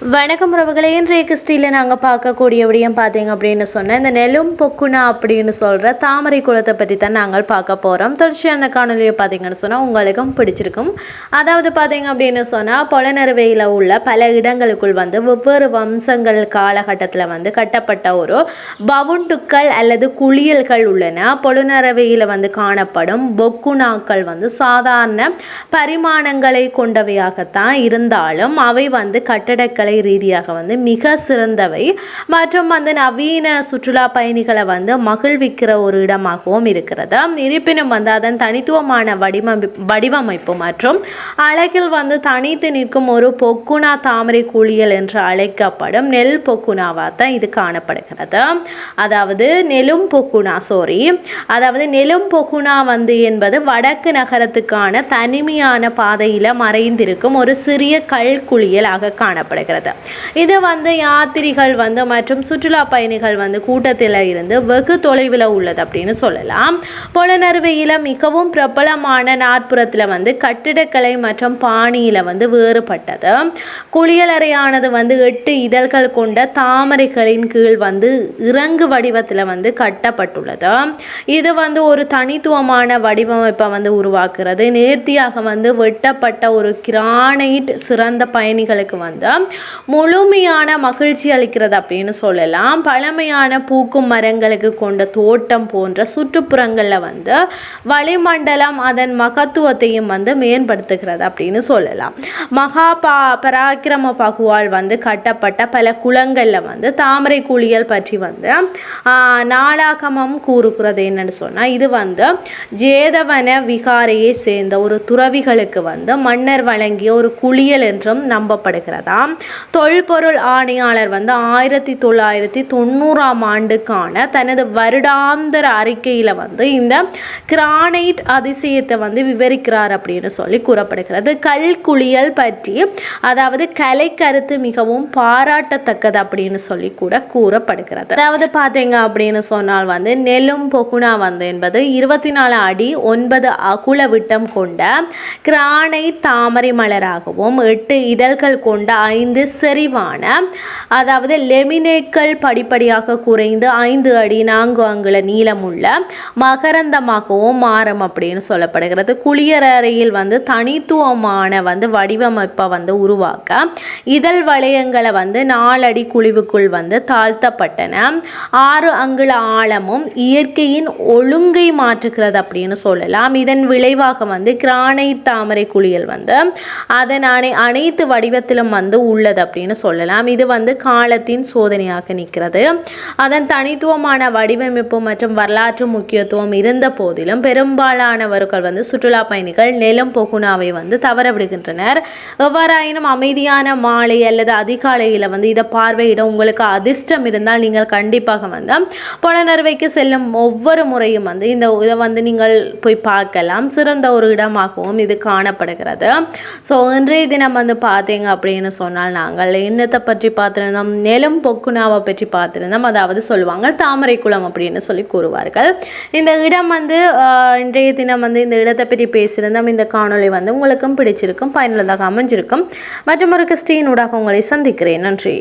வணக்கம் உறவுகளை. இன்றைய கிறிஸ்டியில் நாங்கள் பார்க்கக்கூடிய விடயம் பார்த்தீங்க அப்படின்னு சொன்னால் இந்த நெலும் பொக்குனா அப்படின்னு சொல்கிற தாமரை குளத்தை பற்றி தான் நாங்கள் பார்க்க போகிறோம் தொடர்ச்சி அந்த காணொலியை பார்த்தீங்கன்னு சொன்னால் உங்களுக்கும் பிடிச்சிருக்கும். அதாவது பார்த்தீங்க அப்படின்னு சொன்னால் பொலனறுவையில் உள்ள பல இடங்களுக்குள் வந்து வெவ்வேறு வம்சங்கள் காலகட்டத்தில் வந்து கட்டப்பட்ட ஒரு பவுண்டுக்கள் அல்லது குளியல்கள் உள்ளன. பொலனறுவையில் வந்து காணப்படும் பொக்குனாக்கள் வந்து சாதாரண பரிமாணங்களை கொண்டவையாகத்தான் இருந்தாலும் அவை வந்து கட்டடக்கலை கலை ரீதியாக வந்து மிக சிறந்தவை. மற்றும் வந்து நவீன சுற்றுலா பயணிகளை வந்து மகிழ்விக்கிற ஒரு இடமாகவும் இருக்கிறது. இருப்பினும் வந்து அதன் தனித்துவமான வடிவமை வடிவமைப்பு மற்றும் அழகில் வந்து தனித்து நிற்கும் ஒரு பொக்குனா தாமரை குளியல் என்று அழைக்கப்படும் நெல் பொக்குனாவாக தான் இது காணப்படுகிறது. அதாவது நெலும் பொக்குனா சாரி அதாவது நெலும் பொக்குனா வந்து என்பது வடக்கு நகரத்துக்கான தனிமையான பாதையில் மறைந்திருக்கும் ஒரு சிறிய கல் குளியலாக காணப்படுகிறது. இருக்கிறது. இது வந்து யாத்திரிகள் வந்து மற்றும் சுற்றுலா பயணிகள் வந்து கூட்டத்தில் இருந்து வெகு தொலைவில் உள்ளது அப்படின்னு சொல்லலாம். புலனறுவையில் மிகவும் பிரபலமான நாற்புறத்தில் வந்து கட்டிடக்கலை மற்றும் பாணியில் வந்து வேறுபட்டது. குளியலறையானது வந்து எட்டு இதழ்கள் கொண்ட தாமரைகளின் கீழ் வந்து இறங்கு வடிவத்தில் வந்து கட்டப்பட்டுள்ளது. இது வந்து ஒரு தனித்துவமான வடிவமைப்பை வந்து உருவாக்குறது. நேர்த்தியாக வந்து வெட்டப்பட்ட ஒரு கிரானைட் சிறந்த பயணிகளுக்கு வந்து முழுமையான மகிழ்ச்சி அளிக்கிறது அப்படின்னு சொல்லலாம். பழமையான பூக்கும் மரங்களுக்கு கொண்ட தோட்டம் போன்ற சுற்றுப்புறங்களில் வந்து வளிமண்டலம் அதன் மகத்துவத்தையும் வந்து மேம்படுத்துகிறது அப்படின்னு சொல்லலாம். மகா பா பராக்கிரம பகுவால் வந்து கட்டப்பட்ட பல குளங்களில் வந்து தாமரை குளியல் பற்றி வந்து நாளாகமம் கூறுகிறது என்னன்னு சொன்னால் இது வந்து ஜேதவன விகாரையை சேர்ந்த ஒரு துறவிகளுக்கு வந்து மன்னர் வழங்கிய ஒரு குளியல் என்றும் நம்பப்படுகிறதாம். தொல்பொருள் ஆணையாளர் வந்து ஆயிரத்தி தொள்ளாயிரத்தி தொண்ணூறாம் ஆண்டுக்கான தனது வருடாந்தர அறிக்கையில் வந்து இந்த கிரானைட் அதிசயத்தை வந்து விவரிக்கிறார் அப்படின்னு சொல்லி கூறப்படுகிறது. கல் குளியல் பற்றி அதாவது கலை கருத்து மிகவும் பாராட்டத்தக்கது அப்படின்னு சொல்லி கூட கூறப்படுகிறது. அதாவது பார்த்தீங்க அப்படின்னு சொன்னால் வந்து நெல்லும் பொகுனா வந்து என்பது இருபத்தி நாலு அடி ஒன்பது அகுல விட்டம் கொண்ட கிரானைட் தாமரை மலராகவும் எட்டு இதழ்கள் கொண்ட ஐந்து செறிவான அதாவது லெமினேக்கள் படிப்படியாக குறைந்து ஐந்து அடி நான்கு அங்குல நீளமுள்ள மகரந்தமாகவும் மாறும் அப்படின்னு சொல்லப்படுகிறது. குளியறையில் வந்து தனித்துவமான வந்து வடிவமைப்பை வந்து உருவாக்க இதழ் வளையங்களை வந்து நாலடி குழிவுக்குள் வந்து தாழ்த்தப்பட்டன. ஆறு அங்குல ஆழமும் இயற்கையின் ஒழுங்கை மாற்றுகிறது அப்படின்னு சொல்லலாம். இதன் விளைவாக வந்து கிரானைட் தாமரை குளியல் வந்து அதன் அனை அனைத்து வடிவத்திலும் வந்து உள்ள உள்ளது அப்படின்னு சொல்லலாம். இது வந்து காலத்தின் சோதனையாக நிற்கிறது. அதன் தனித்துவமான வடிவமைப்பு மற்றும் வரலாற்று முக்கியத்துவம் இருந்த போதிலும் பெரும்பாலானவர்கள் வந்து சுற்றுலா பயணிகள் நிலம் பொகுனாவை வந்து தவற விடுகின்றனர் எவ்வாறாயினும் அமைதியான மாலை அல்லது அதிகாலையில் வந்து இதை பார்வையிட உங்களுக்கு அதிர்ஷ்டம் இருந்தால் நீங்கள் கண்டிப்பாக வந்து புலனறுவைக்கு செல்லும் ஒவ்வொரு முறையும் வந்து இந்த இதை வந்து நீங்கள் போய் பார்க்கலாம். சிறந்த ஒரு இடமாகவும் இது காணப்படுகிறது. ஸோ இன்றைய தினம் வந்து பார்த்தீங்க அப்படின்னு சொன்னால் நாங்கள் என்னத்தை பற்றி பார்த்துருந்தோம்? நெலும் பொக்குனாவை பற்றி பார்த்துருந்தோம். அதாவது சொல்லுவாங்க தாமரை குளம் அப்படின்னு சொல்லி கூறுவார்கள். இந்த இடம் வந்து இன்றைய தினம் வந்து இந்த இடத்தை பற்றி பேசியிருந்தோம். இந்த காணொலி வந்து உங்களுக்கும் பிடிச்சிருக்கும் பயனுள்ளதாக அமைஞ்சிருக்கும். மற்றும் ஒரு கிறிஸ்டின் ஊடாக உங்களை சந்திக்கிறேன். நன்றி.